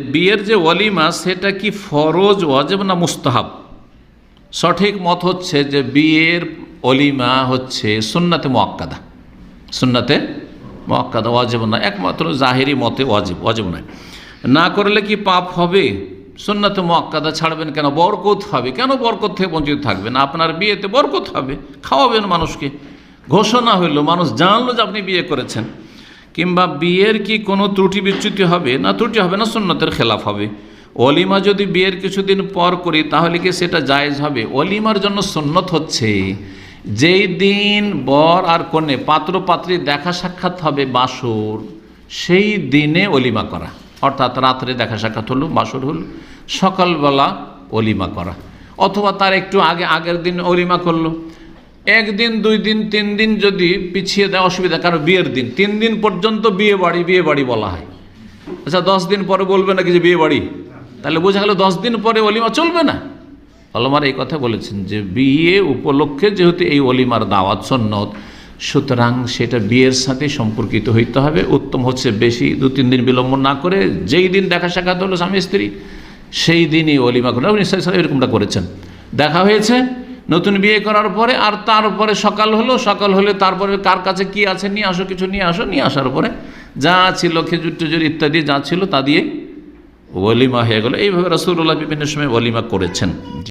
বিয়ের যে ওয়ালিমা, সেটা কি ফরজ, ওয়াজেব না মুস্তাহাব? সঠিক মত হচ্ছে যে বিয়ের অলিমা হচ্ছে সুন্নাতে মোয়াক্কাদা সুন্নাতে মোয়াক্কাদা ওয়াজেব না, একমাত্র জাহেরি মতে ওয়াজিব, ওয়াজেব নয়। না করলে কি পাপ হবে? সুন্নাতে মোয়াক্কাদা ছাড়বেন কেন? বরকত হবে। কেন বরকত থেকে বঞ্চিত থাকবেন? আপনার বিয়েতে বরকত হবে। খাওয়াবেন মানুষকে। ঘোষণা হইল, মানুষ জানলো যে আপনি বিয়ে করেছেন। কিংবা বিয়ের কি কোনো ত্রুটি বিচ্যুতি হবে? না, ত্রুটি হবে না, সুন্নতের খেলাফ হবে। অলিমা যদি বিয়ের কিছুদিন পর করি, তাহলে কি সেটা জায়েজ হবে? অলিমার জন্য সুন্নত হচ্ছে। যেই দিন বর আর কনে পাত্র পাত্রী দেখা সাক্ষাৎ হবে বাসর, সেই দিনে অলিমা করা। অর্থাৎ রাত্রে দেখা সাক্ষাৎ হলো, বাসর হলো, সকালবেলা অলিমা করা। অথবা তার একটু আগে, আগের দিন অলিমা করল। একদিন, দুই দিন, তিন দিন যদি পিছিয়ে দেয় অসুবিধা, কারণ বিয়ের দিন। তিন দিন পর্যন্ত বিয়ে বাড়ি বিয়ে বাড়ি বলা হয়। আচ্ছা দশ দিন পরে বলবে নাকি যে বিয়ে বাড়ি? তাহলে বোঝা গেল দশ দিন পরে অলিমা চলবে না। অলমার এই কথা বলেছেন যে বিয়ে উপলক্ষে যেহেতু এই অলিমার দাওয়াত সন্ন্যত, সুতরাং সেটা বিয়ের সাথে সম্পর্কিত হইতে হবে। উত্তম হচ্ছে বেশি দু, তিন দিন বিলম্ব না করে যেই দিন দেখা সাক্ষাৎ হলো স্বামী স্ত্রী, সেই দিনই অলিমা করে এরকমটা করেছেন। দেখা হয়েছে নতুন বিয়ে করার পরে আর তারপরে সকাল হলো, সকাল হলে তারপরে কার কাছে কি আছে নিয়ে আসো, কিছু নিয়ে আসো, নিয়ে আসার পরে যা ছিল খেজুর টেজুর ইত্যাদি যা ছিল তা দিয়ে ওলিমা হয়ে গেলো। এইভাবে রসুল্লাহ বিভিন্ন সময় ওলিমা করেছেন।